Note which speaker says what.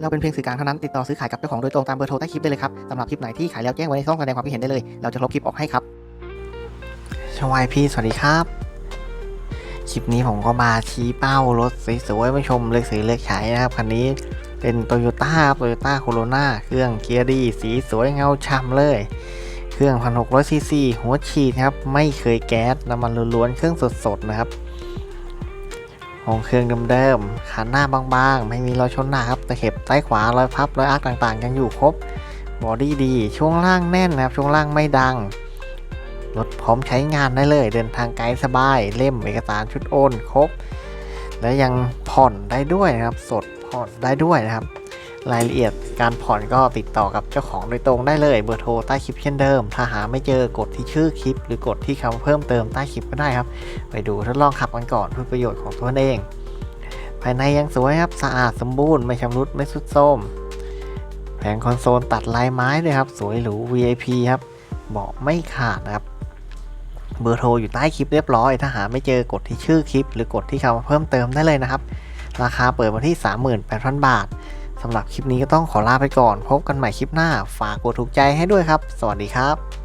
Speaker 1: เราเป็นเพียงสื่อกลางเท่านั้นติดต่อซื้อขายกับเจ้าของโดยตรงตามเบอร์โทรใต้คลิปได้เลยครับสำหรับคลิปไหนที่ขายแล้วแจ้งไว้ในช่องแสดงความคิดเห็นได้เลย เราจะลบคลิปออกให้ครับชวายพี่สวัสดีครับ คลิปนี้ผมก็มาชี้เป้ารถสวยๆมาชมเลือกซื้อเลือกใช้นะครับคันนี้เป็นโตโยต้าโตโยต้าโคโรนาเครื่องเกียร์ดี สีสวยเงาฉ่ำเลย เครื่อง 1,600ซีซีหัวฉีดครับ ไม่เคยแก๊สน้ำมันล้วนๆ เครื่องสดๆ นะครับ ของเครื่องเดิมๆขาหน้าบางๆ ไม่มีรอยชนหน้าครับตะเข็บใต้ขวารอยพับรอยอักต่างๆ ยังอยู่ครบบอดี้ดี ช่วงล่างแน่นนะครับ ช่วงล่างไม่ดัง รถพร้อมใช้งานได้เลย เดินทางไกลสบาย เล่มเอกสารชุดโอนครบ และยังผ่อนได้ด้วยนะครับ สดผ่อนได้ด้วยนะครับ รายละเอียดการผ่อนก็ติดต่อกับเจ้าของโดยตรงได้เลยเบอร์โทรใต้คลิปเช่นเดิม ถ้าหาไม่เจอกดที่ชื่อคลิป หรือกดที่คำเพิ่มเติมใต้คลิปก็ได้ครับ ไปดูทดลองขับกันก่อนเพื่อประโยชน์ของตัวเอง ภายในยังสวยครับสะอาดสมบูรณ์ไม่ชำรุดไม่สุดโทรมแผงคอนโซลตัดลายไม้ด้วยครับ สวยหรู VIP ครับเบาะไม่ขาดนะครับเบอร์โทรอยู่ใต้คลิปเรียบร้อย ถ้าหาไม่เจอกดที่ชื่อคลิป หรือกดที่คำเพิ่มเติมได้เลยนะครับ ราคาเปิดมาที่ 38,000 บาท สำหรับคลิปนี้ก็ต้องขอลาไปก่อน พบกันใหม่คลิปหน้า ฝากกดถูกใจให้ด้วยครับ สวัสดีครับ